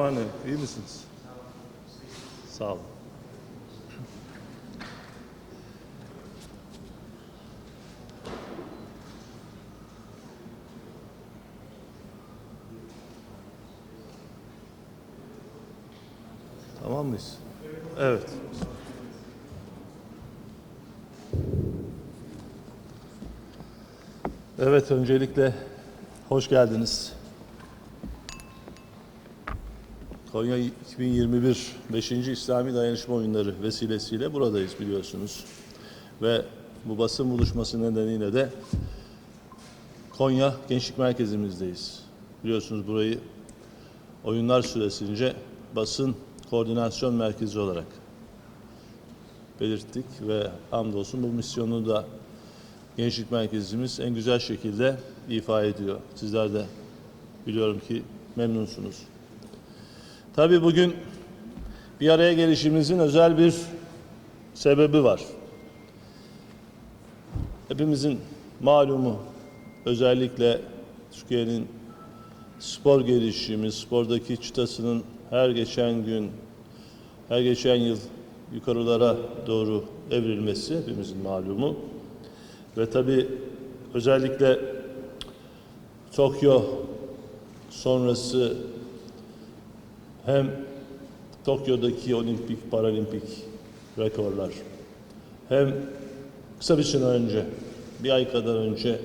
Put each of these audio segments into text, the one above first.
Anne, iyi misiniz? Sağ olun. Tamam mıyız? Evet. Evet, öncelikle hoş geldiniz. Konya 2021 5. İslami Dayanışma Oyunları vesilesiyle buradayız biliyorsunuz. Ve bu basın buluşması nedeniyle de Konya Gençlik Merkezimizdeyiz. Biliyorsunuz burayı oyunlar süresince basın koordinasyon merkezi olarak belirttik ve hamdolsun bu misyonu da Gençlik Merkezimiz en güzel şekilde ifa ediyor. Sizler de biliyorum ki memnunsunuz. Tabii bugün bir araya gelişimizin özel bir sebebi var. Hepimizin malumu özellikle Türkiye'nin spor gelişimi, spordaki çıtasının her geçen gün, her geçen yıl yukarılara doğru evrilmesi hepimizin malumu. Ve tabii özellikle Tokyo sonrası hem Tokyo'daki olimpik, paralimpik rekorlar hem kısa bir süre önce, bir ay kadar önce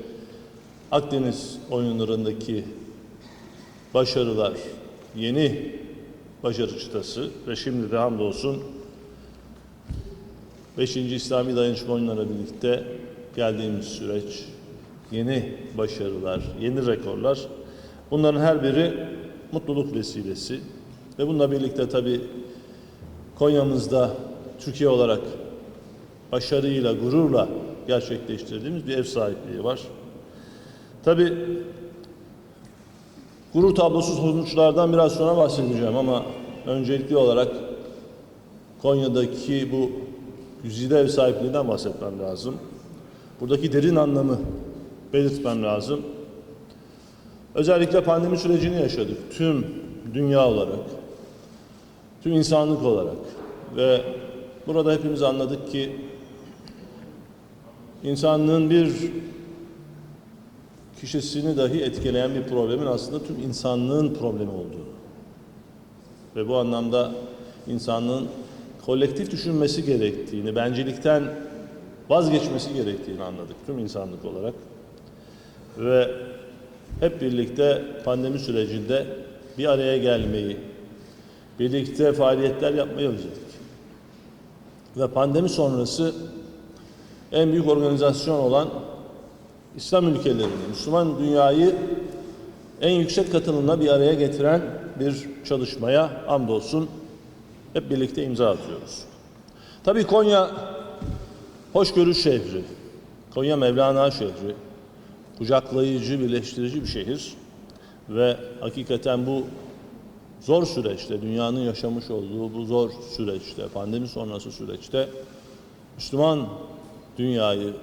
Akdeniz oyunlarındaki başarılar, yeni başarı çıtası ve şimdi de hamdolsun 5. İslami Dayanışma Oyunları'na birlikte geldiğimiz süreç, yeni başarılar, yeni rekorlar bunların her biri mutluluk vesilesi. Ve bununla birlikte tabii Konya'mızda Türkiye olarak başarıyla, gururla gerçekleştirdiğimiz bir ev sahipliği var. Tabii gurur tablosu sonuçlardan biraz sonra bahsedeceğim ama öncelikli olarak Konya'daki bu güzide ev sahipliğinden bahsetmem lazım. Buradaki derin anlamı belirtmem lazım. Özellikle pandemi sürecini yaşadık. Tüm dünya olarak, tüm insanlık olarak. Ve burada hepimiz anladık ki insanlığın bir kişisini dahi etkileyen bir problemin aslında tüm insanlığın problemi olduğunu ve bu anlamda insanlığın kolektif düşünmesi gerektiğini, bencillikten vazgeçmesi gerektiğini anladık tüm insanlık olarak. Ve hep birlikte pandemi sürecinde bir araya gelmeyi, birlikte faaliyetler yapmayı özledik. Ve pandemi sonrası en büyük organizasyon olan İslam ülkelerini, Müslüman dünyayı en yüksek katılımla bir araya getiren bir çalışmaya hamdolsun hep birlikte imza atıyoruz. Tabii Konya hoşgörü şehri, Konya Mevlana şehri, kucaklayıcı, birleştirici bir şehir ve hakikaten bu zor süreçte, dünyanın yaşamış olduğu bu zor süreçte, pandemi sonrası süreçte Müslüman dünyayı,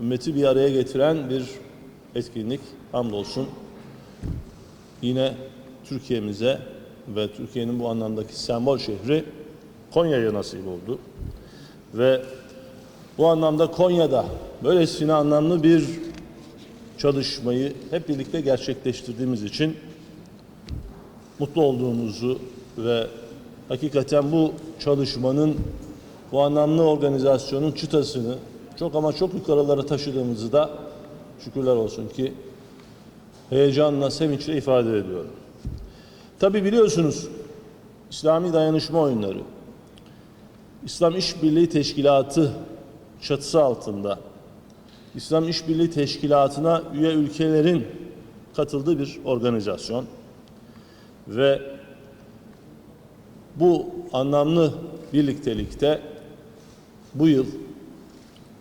ümmeti bir araya getiren bir etkinlik hamdolsun yine Türkiye'mize ve Türkiye'nin bu anlamdaki sembol şehri Konya'ya nasip oldu. Ve bu anlamda Konya'da böylesine anlamlı bir çalışmayı hep birlikte gerçekleştirdiğimiz için mutlu olduğumuzu ve hakikaten bu çalışmanın bu anlamlı organizasyonun çıtasını çok ama çok yukarılara taşıdığımızı da şükürler olsun ki heyecanla, sevinçle ifade ediyorum. Tabi biliyorsunuz İslami Dayanışma Oyunları İslam İşbirliği Teşkilatı çatısı altında İslam İşbirliği Teşkilatı'na üye ülkelerin katıldığı bir organizasyon ve bu anlamlı birliktelikte bu yıl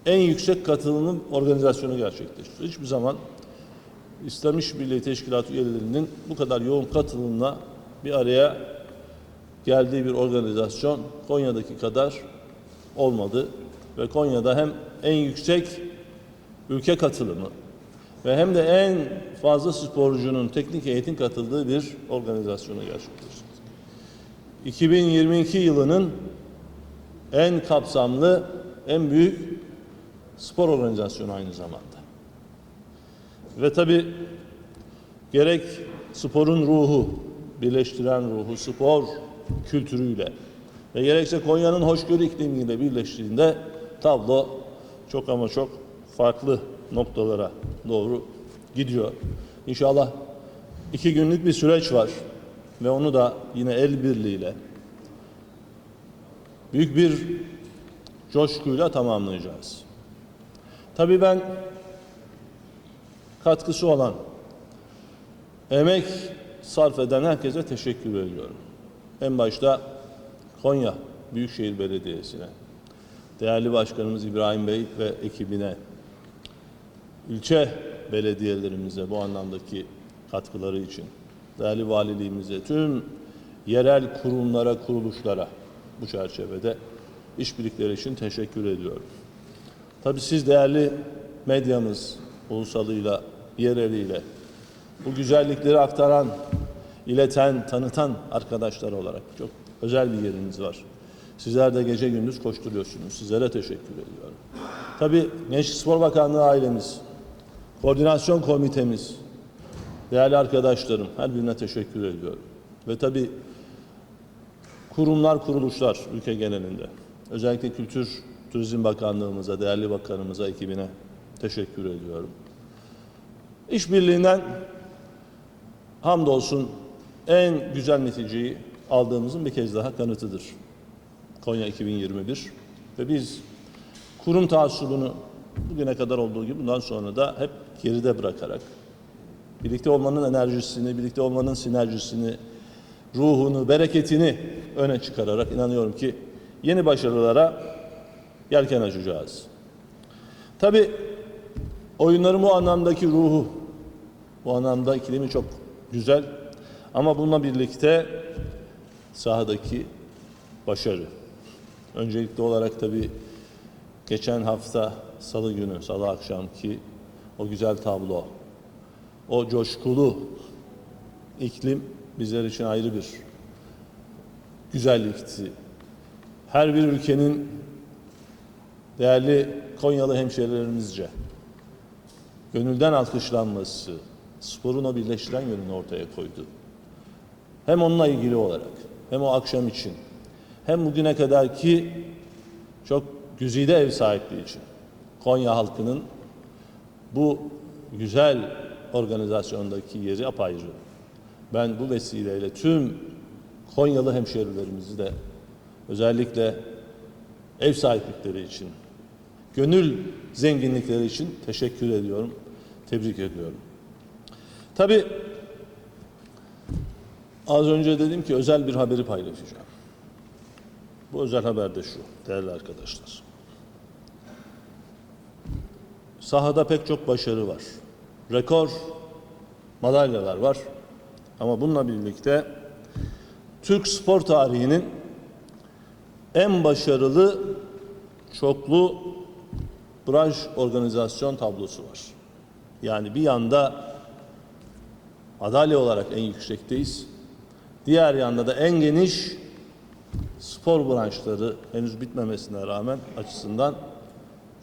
en yüksek katılımlı organizasyonu gerçekleştiriyor. Hiçbir zaman İslam İşbirliği Teşkilatı üyelerinin bu kadar yoğun katılımla bir araya geldiği bir organizasyon Konya'daki kadar olmadı ve Konya'da hem en yüksek ülke katılımı ve hem de en fazla sporcunun teknik eğitim katıldığı bir organizasyonu gerçekleştirdik. 2022 yılının en kapsamlı, en büyük spor organizasyonu aynı zamanda. Ve tabi gerek sporun ruhu, birleştiren ruhu, spor kültürüyle ve gerekse Konya'nın hoşgörü iklimiyle birleştiğinde tablo çok ama çok farklı noktalara doğru gidiyor. İnşallah iki günlük bir süreç var ve onu da yine el birliğiyle büyük bir coşkuyla tamamlayacağız. Tabii ben katkısı olan, emek sarf eden herkese teşekkür ediyorum. En başta Konya Büyükşehir Belediyesi'ne, değerli başkanımız İbrahim Bey ve ekibine, ilçe belediyelerimize bu anlamdaki katkıları için, değerli valiliğimize, tüm yerel kurumlara, kuruluşlara bu çerçevede işbirlikleri için teşekkür ediyorum. Tabii siz değerli medyamız, ulusalıyla, yereliyle bu güzellikleri aktaran, ileten, tanıtan arkadaşlar olarak çok özel bir yeriniz var. Sizler de gece gündüz koşturuyorsunuz. Sizlere teşekkür ediyorum. Tabii Gençlik Spor Bakanlığı ailemiz, koordinasyon komitemiz, değerli arkadaşlarım her birine teşekkür ediyorum. Ve tabii kurumlar, kuruluşlar ülke genelinde. Özellikle Kültür Turizm Bakanlığımıza, değerli bakanımıza, ekibine teşekkür ediyorum. İşbirliğinden hamdolsun en güzel neticeyi aldığımızın bir kez daha kanıtıdır. Konya 2021 ve biz kurum taassubunu bugüne kadar olduğu gibi bundan sonra da hep geride bırakarak birlikte olmanın enerjisini, birlikte olmanın sinerjisini, ruhunu, bereketini öne çıkararak inanıyorum ki yeni başarılara yelken açacağız. Tabi oyunların bu anlamdaki ruhu, bu anlamda ikilimi çok güzel ama bununla birlikte sahadaki başarı. Öncelikli olarak tabi geçen hafta salı günü, salı akşamki o güzel tablo, o coşkulu iklim bizler için ayrı bir güzellikti. Her bir ülkenin değerli Konyalı hemşehrilerimizce gönülden alkışlanması, sporun o birleştiren yönünü ortaya koydu. Hem onunla ilgili olarak, hem o akşam için, hem bugüne kadarki çok güzide ev sahipliği için Konya halkının bu güzel organizasyondaki yeri apayrı. Ben bu vesileyle tüm Konyalı hemşehrilerimizi de özellikle ev sahiplikleri için, gönül zenginlikleri için teşekkür ediyorum, tebrik ediyorum. Tabii az önce dedim ki özel bir haberi paylaşacağım. Bu özel haber de şu değerli arkadaşlar. Sahada pek çok başarı var. Rekor madalyalar var. Ama bununla birlikte Türk spor tarihinin en başarılı çoklu branş organizasyon tablosu var. Yani bir yanda madalya olarak en yüksekteyiz. Diğer yanda da en geniş spor branşları henüz bitmemesine rağmen açısından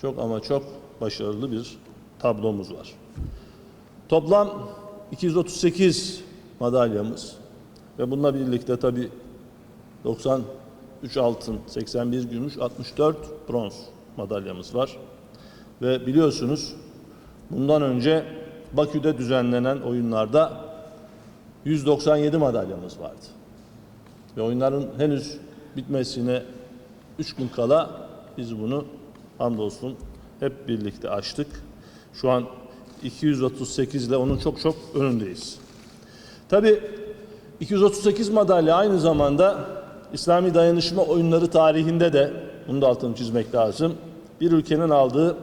çok ama çok başarılı bir tablomuz var. Toplam 238 madalyamız ve bununla birlikte tabi 93 altın, 81 gümüş, 64 bronz madalyamız var. Ve biliyorsunuz bundan önce Bakü'de düzenlenen oyunlarda 197 madalyamız vardı. Ve oyunların henüz bitmesine 3 gün kala biz bunu hamdolsun hep birlikte açtık. Şu an 238 ile onun çok çok önündeyiz. Tabi 238 madalya aynı zamanda İslami dayanışma oyunları tarihinde de bunu da altını çizmek lazım. Bir ülkenin aldığı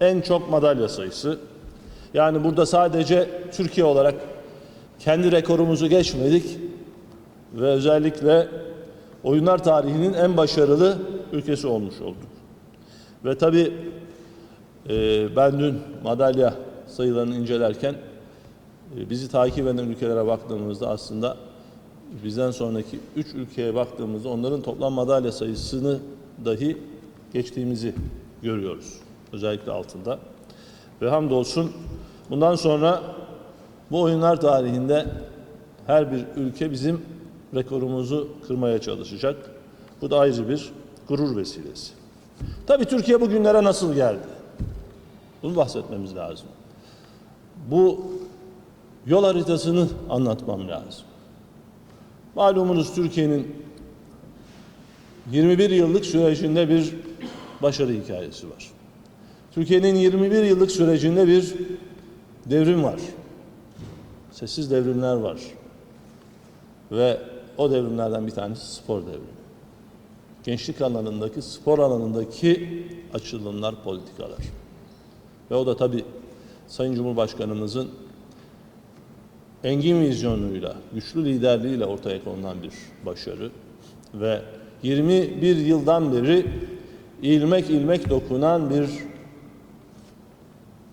en çok madalya sayısı. Yani burada sadece Türkiye olarak kendi rekorumuzu geçmedik ve özellikle oyunlar tarihinin en başarılı ülkesi olmuş olduk. Ve tabi e, ben dün madalya sayılarını incelerken e, bizi takip eden ülkelere baktığımızda aslında bizden sonraki üç ülkeye baktığımızda onların toplam madalya sayısını dahi geçtiğimizi görüyoruz. Özellikle altında. Ve hamdolsun bundan sonra bu oyunlar tarihinde her bir ülke bizim rekorumuzu kırmaya çalışacak. Bu da ayrı bir gurur vesilesi. Tabii Türkiye bugünlere nasıl geldi? Bunu bahsetmemiz lazım. Bu yol haritasını anlatmam lazım. Malumunuz Türkiye'nin 21 yıllık sürecinde bir başarı hikayesi var. Türkiye'nin 21 yıllık sürecinde bir devrim var. Sessiz devrimler var. Ve o devrimlerden bir tanesi spor devrimi. Gençlik alanındaki, spor alanındaki açılımlar, politikalar. Ve o da tabii Sayın Cumhurbaşkanımızın engin vizyonuyla, güçlü liderliğiyle ortaya konulan bir başarı ve 21 yıldan beri ilmek ilmek dokunan bir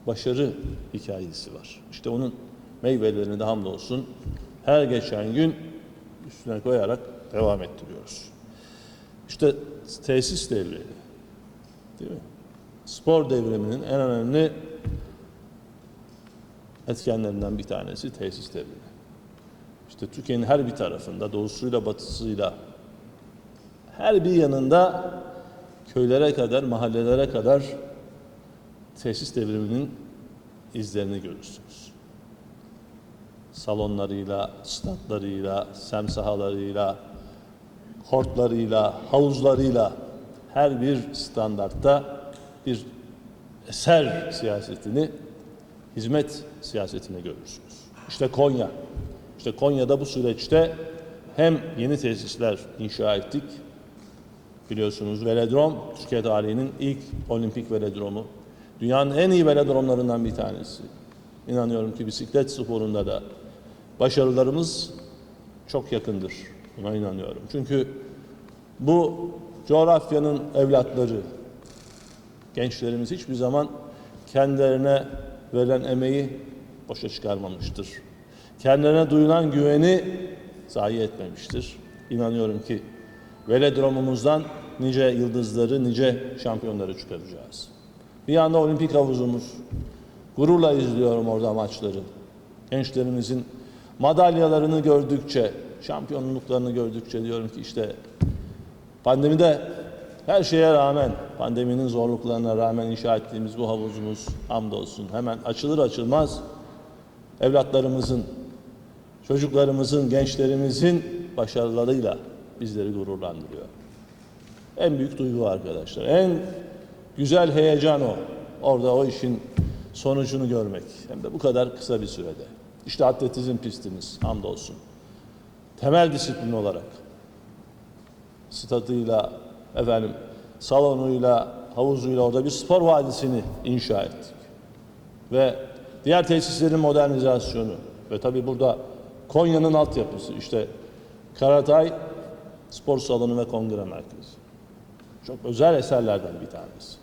başarı hikayesi var. İşte onun meyvelerini de hamdolsun her geçen gün üstüne koyarak devam ettiriyoruz. İşte tesis devri, değil mi? Spor devriminin en önemli etkenlerinden bir tanesi tesis devrimi. İşte Türkiye'nin her bir tarafında, doğusuyla batısıyla, her bir yanında köylere kadar, mahallelere kadar tesis devriminin izlerini görürsünüz. Salonlarıyla, statlarıyla, sem sahalarıyla, kortlarıyla, havuzlarıyla her bir standartta bir eser siyasetini, hizmet siyasetini görürsünüz. İşte Konya. İşte Konya'da bu süreçte hem yeni tesisler inşa ettik, biliyorsunuz velodrom Türkiye tarihinin ilk olimpik velodromu. Dünyanın en iyi velodromlarından bir tanesi. İnanıyorum ki bisiklet sporunda da başarılarımız çok yakındır. Buna inanıyorum. Çünkü bu coğrafyanın evlatları, gençlerimiz hiçbir zaman kendilerine verilen emeği boşa çıkarmamıştır. Kendilerine duyulan güveni zayi etmemiştir. İnanıyorum ki velodromumuzdan nice yıldızları, nice şampiyonları çıkaracağız. Bir yanda olimpik havuzumuz. Gururla izliyorum orada maçları. Gençlerimizin madalyalarını gördükçe, şampiyonluklarını gördükçe diyorum ki işte pandemide her şeye rağmen, pandeminin zorluklarına rağmen inşa ettiğimiz bu havuzumuz hamdolsun hemen açılır açılmaz evlatlarımızın, çocuklarımızın, gençlerimizin başarılarıyla bizleri gururlandırıyor. En büyük duygu arkadaşlar. En güzel heyecan o. Orada o işin sonucunu görmek. Hem de bu kadar kısa bir sürede. İşte atletizm pistimiz hamdolsun. Temel disiplin olarak stadıyla, efendim salonuyla, havuzuyla orada bir spor vadisini inşa ettik. Ve diğer tesislerin modernizasyonu ve tabii burada Konya'nın altyapısı işte Karatay Spor Salonu ve Kongre Merkezi. Çok özel eserlerden bir tanesi.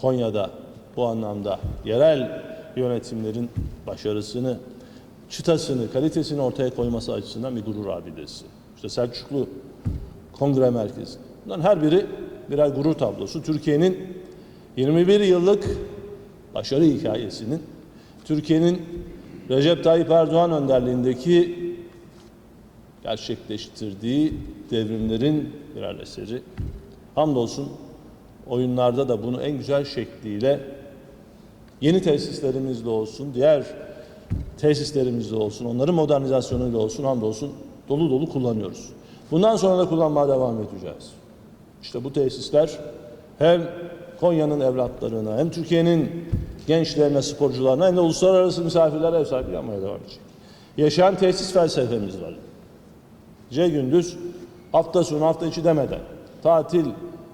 Konya'da bu anlamda yerel yönetimlerin başarısını, çıtasını, kalitesini ortaya koyması açısından bir gurur abidesi. İşte Selçuklu Kongre Merkezi. Bunların her biri birer gurur tablosu. Türkiye'nin 21 yıllık başarı hikayesinin, Türkiye'nin Recep Tayyip Erdoğan önderliğindeki gerçekleştirdiği devrimlerin birer eseri. Hamdolsun oyunlarda da bunu en güzel şekliyle yeni tesislerimizle olsun, diğer tesislerimizle olsun, onların modernizasyonuyla olsun hamdolsun dolu dolu kullanıyoruz. Bundan sonra da kullanmaya devam edeceğiz. İşte bu tesisler hem Konya'nın evlatlarına hem Türkiye'nin gençlerine, sporcularına hem de uluslararası misafirlere ev sahipliği yapmaya devam edecek. Yaşayan tesis felsefemiz var. Gece gündüz hafta sonu hafta içi demeden tatil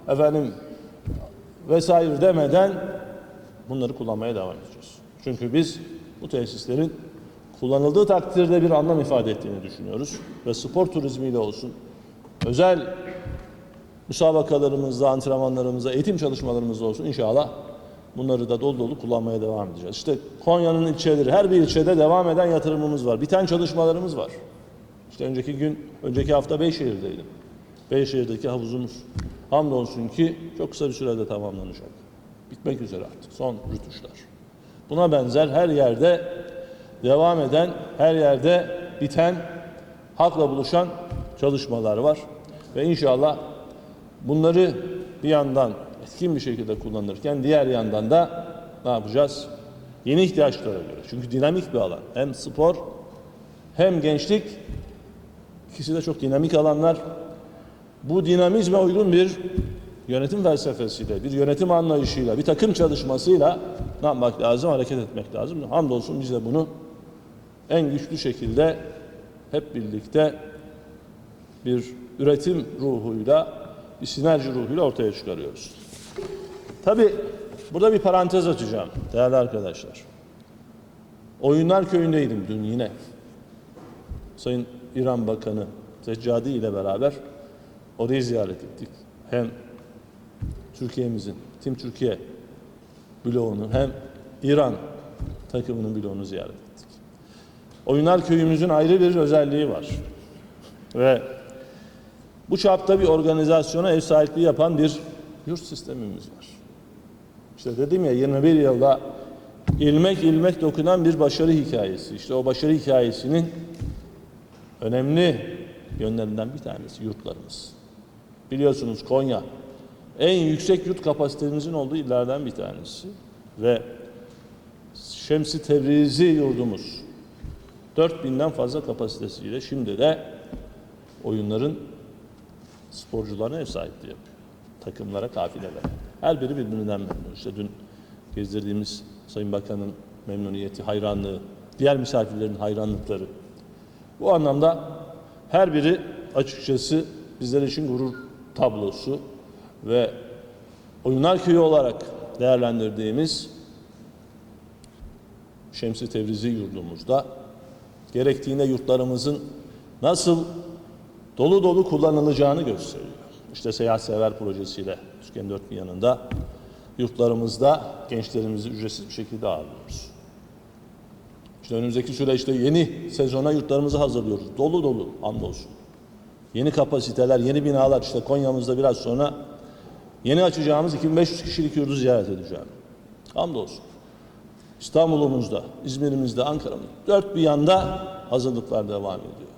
efendim vesaire demeden bunları kullanmaya devam edeceğiz. Çünkü biz bu tesislerin kullanıldığı takdirde bir anlam ifade ettiğini düşünüyoruz ve spor turizmiyle olsun özel müsabakalarımızda, antrenmanlarımızda, eğitim çalışmalarımızda olsun inşallah bunları da dolu dolu kullanmaya devam edeceğiz. İşte Konya'nın ilçeleri, her bir ilçede devam eden yatırımımız var. Biten çalışmalarımız var. İşte önceki gün, önceki hafta Beyşehir'deydim. Beyşehir'deki havuzumuz. Hamdolsun ki çok kısa bir sürede tamamlanacak. Bitmek üzere artık. Son rütuşlar. Buna benzer her yerde devam eden, her yerde biten, halkla buluşan çalışmalar var. Ve inşallah bunları bir yandan etkin bir şekilde kullanırken diğer yandan da ne yapacağız? Yeni ihtiyaçlara göre. Çünkü dinamik bir alan. Hem spor hem gençlik ikisi de çok dinamik alanlar. Bu dinamizme uygun bir yönetim felsefesiyle, bir yönetim anlayışıyla, bir takım çalışmasıyla ne yapmak lazım? Hareket etmek lazım. Hamdolsun biz de bunu en güçlü şekilde hep birlikte bir üretim ruhuyla, bir sinerji ruhuyla ortaya çıkarıyoruz. Tabii burada bir parantez açacağım değerli arkadaşlar. Oyunlar köyündeydim dün yine. Sayın İran Bakanı Seccadi ile beraber orayı ziyaret ettik. Hem Türkiye'mizin, Tim Türkiye bloğunu hem İran takımının bloğunu ziyaret ettik. Oyunlar köyümüzün ayrı bir özelliği var. Ve bu çapta bir organizasyona ev sahipliği yapan bir yurt sistemimiz var. İşte dedim ya 21 yılda ilmek ilmek dokunan bir başarı hikayesi. İşte o başarı hikayesinin önemli yönlerinden bir tanesi yurtlarımız. Biliyorsunuz Konya en yüksek yurt kapasitemizin olduğu illerden bir tanesi ve Şemsi Tebrizi yurdumuz 4000'den fazla kapasitesiyle şimdi de oyunların sporcularına ev sahipliği yapıyor. Takımlara, kafilelere. Her biri birbirinden memnun. İşte dün gezdirdiğimiz Sayın Bakan'ın memnuniyeti, hayranlığı, diğer misafirlerin hayranlıkları. Bu anlamda her biri açıkçası bizler için gurur tablosu ve Oyunlar Köyü olarak değerlendirdiğimiz Şemsi Tebrizi yurdumuzda gerektiğinde yurtlarımızın nasıl dolu dolu kullanılacağını gösteriyor. İşte Seyahat Sever projesiyle Türkiye'nin dört bir yanında yurtlarımızda gençlerimizi ücretsiz bir şekilde ağırlıyoruz. İşte önümüzdeki süreçte yeni sezona yurtlarımızı hazırlıyoruz. Dolu dolu hamdolsun. Yeni kapasiteler, yeni binalar işte Konya'mızda biraz sonra yeni açacağımız 2500 kişilik yurdu ziyaret edeceğim. Hamdolsun. İstanbul'umuzda, İzmir'imizde, Ankara'mızda dört bir yanda hazırlıklar devam ediyor.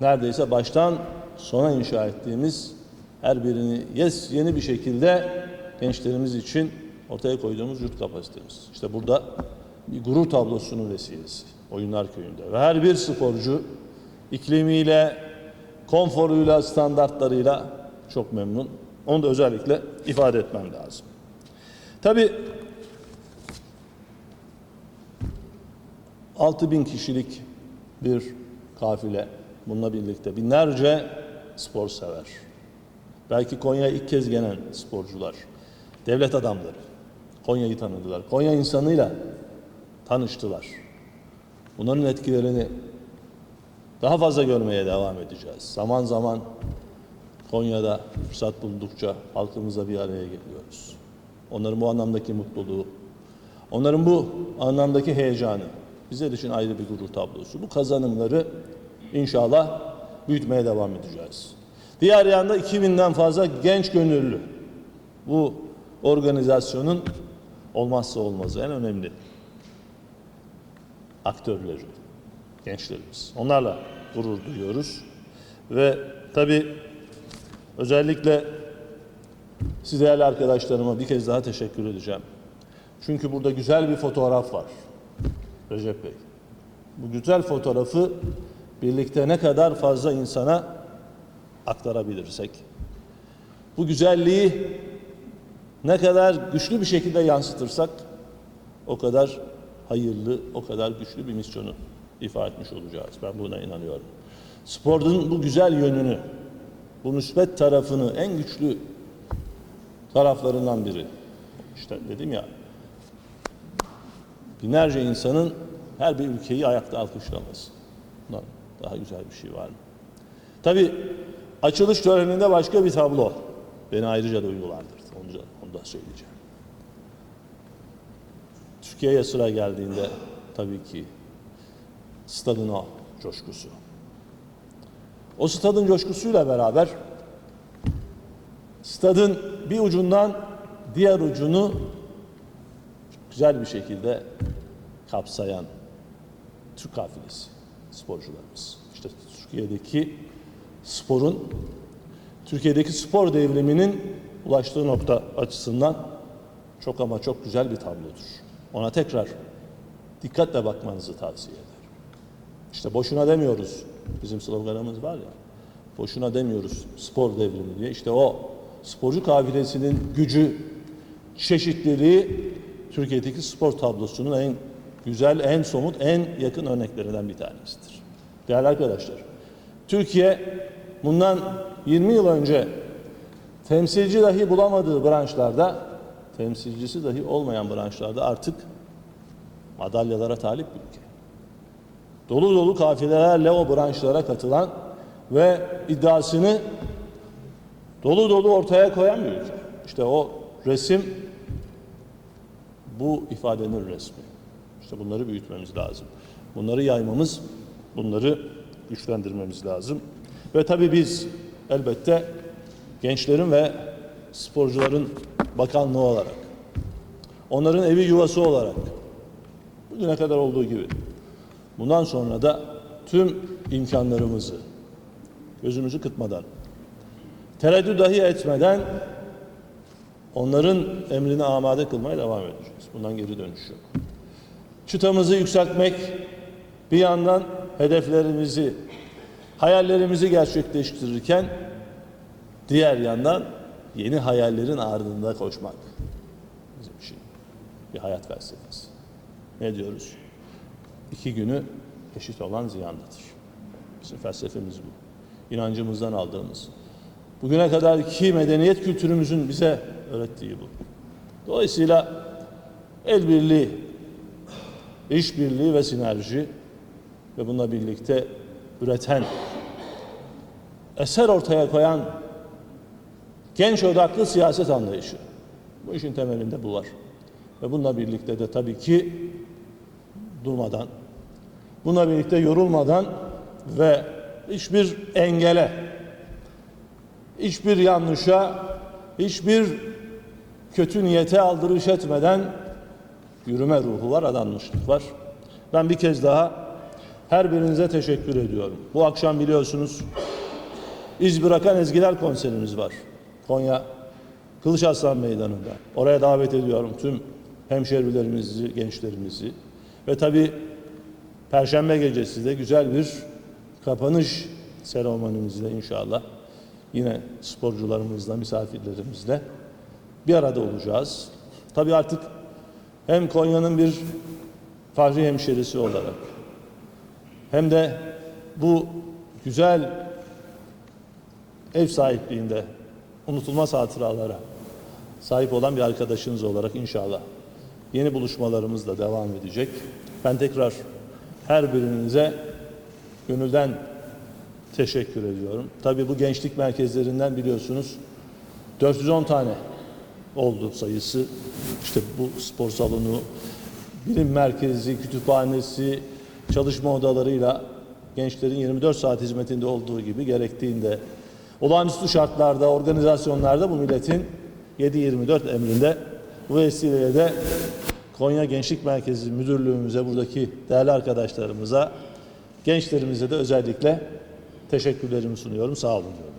Neredeyse baştan sona inşa ettiğimiz her birini yes, yeni bir şekilde gençlerimiz için ortaya koyduğumuz yurt kapasitemiz. İşte burada bir gurur tablosunun vesilesi Oyunlar Köyü'nde. Ve her bir sporcu iklimiyle, konforuyla, standartlarıyla çok memnun. Onu da özellikle ifade etmem lazım. Tabii 6 bin kişilik bir kafile bununla birlikte binlerce spor sever. Belki Konya'ya ilk kez gelen sporcular, devlet adamları Konya'yı tanıdılar. Konya insanıyla tanıştılar. Bunların etkilerini daha fazla görmeye devam edeceğiz. Zaman zaman Konya'da fırsat buldukça halkımızla bir araya geliyoruz. Onların bu anlamdaki mutluluğu, onların bu anlamdaki heyecanı bizler için ayrı bir gurur tablosu. Bu kazanımları inşallah büyütmeye devam edeceğiz. Diğer yanda 2000'den fazla genç gönüllü. Bu organizasyonun olmazsa olmazı en önemli aktörleri, gençlerimiz. Onlarla gurur duyuyoruz. Ve tabii özellikle siz değerli arkadaşlarıma bir kez daha teşekkür edeceğim. Çünkü burada güzel bir fotoğraf var. Recep Bey. Bu güzel fotoğrafı birlikte ne kadar fazla insana aktarabilirsek, bu güzelliği ne kadar güçlü bir şekilde yansıtırsak o kadar hayırlı, o kadar güçlü bir misyonu ifa etmiş olacağız. Ben buna inanıyorum. Sporun bu güzel yönünü, bu müsbet tarafını en güçlü taraflarından biri. İşte dedim ya, binlerce insanın her bir ülkeyi ayakta alkışlaması. Bundan daha güzel bir şey var mı? Tabii açılış töreninde başka bir tablo beni ayrıca duygulandırdı. Onu onu da söyleyeceğim. Türkiye'ye sıra geldiğinde tabii ki stadın o coşkusu. O stadın coşkusuyla beraber stadın bir ucundan diğer ucunu güzel bir şekilde kapsayan Türk kafilesi sporcularımız. İşte Türkiye'deki sporun Türkiye'deki spor devriminin ulaştığı nokta açısından çok ama çok güzel bir tablodur. Ona tekrar dikkatle bakmanızı tavsiye ederim. İşte boşuna demiyoruz. Bizim sloganımız var ya. Boşuna demiyoruz spor devrimi diye. İşte o sporcu kafilesinin gücü, çeşitliliği Türkiye'deki spor tablosunun en güzel, en somut, en yakın örneklerinden bir tanesidir. Değerli arkadaşlar, Türkiye bundan 20 yıl önce temsilci dahi bulamadığı branşlarda, temsilcisi dahi olmayan branşlarda artık madalyalara talip bir ülke. Dolu dolu kafilelerle o branşlara katılan ve iddiasını dolu dolu ortaya koyan bir ülke. İşte o resim bu ifadenin resmi. İşte bunları büyütmemiz lazım. Bunları yaymamız, bunları güçlendirmemiz lazım. Ve tabii biz elbette gençlerin ve sporcuların bakanlığı olarak, onların evi yuvası olarak, bugüne kadar olduğu gibi bundan sonra da tüm imkanlarımızı gözümüzü kıtmadan, tereddüt dahi etmeden onların emrine amade kılmaya devam edeceğiz. Bundan geri dönüş yok. Çıtamızı yükseltmek, bir yandan hedeflerimizi, hayallerimizi gerçekleştirirken diğer yandan yeni hayallerin ardında koşmak bizim için bir hayat felsefesi. Ne diyoruz? İki günü eşit olan ziyandadır. Bizim felsefemiz bu. İnancımızdan aldığımız. Bugüne kadar ki medeniyet kültürümüzün bize öğrettiği bu. Dolayısıyla el birliği, işbirliği ve sinerji ve bununla birlikte üreten, eser ortaya koyan genç odaklı siyaset anlayışı. Bu işin temelinde bu var. Ve bununla birlikte de tabii ki durmadan, bununla birlikte yorulmadan ve hiçbir engele, hiçbir yanlışa, hiçbir kötü niyete aldırış etmeden yürüme ruhu var, adanmışlık var. Ben bir kez daha her birinize teşekkür ediyorum. Bu akşam biliyorsunuz iz bırakan ezgiler konserimiz var. Konya Kılıç Aslan Meydanı'nda. Oraya davet ediyorum tüm hemşerilerimizi, gençlerimizi. Ve tabii Perşembe gecesi de güzel bir kapanış seremonimizle inşallah yine sporcularımızla, misafirlerimizle bir arada olacağız. Tabii artık hem Konya'nın bir fahri hemşerisi olarak hem de bu güzel ev sahipliğinde unutulmaz hatıralara sahip olan bir arkadaşınız olarak inşallah yeni buluşmalarımız da devam edecek. Ben tekrar her birinize gönülden teşekkür ediyorum. Tabii bu gençlik merkezlerinden biliyorsunuz 410 tane oldu sayısı. İşte bu spor salonu, bilim merkezi, kütüphanesi, çalışma odalarıyla gençlerin 24 saat hizmetinde olduğu gibi gerektiğinde olağanüstü şartlarda, organizasyonlarda bu milletin 7-24 emrinde bu vesileyle de Konya Gençlik Merkezi Müdürlüğümüze, buradaki değerli arkadaşlarımıza, gençlerimize de özellikle teşekkürlerimi sunuyorum. Sağ olun diyorum.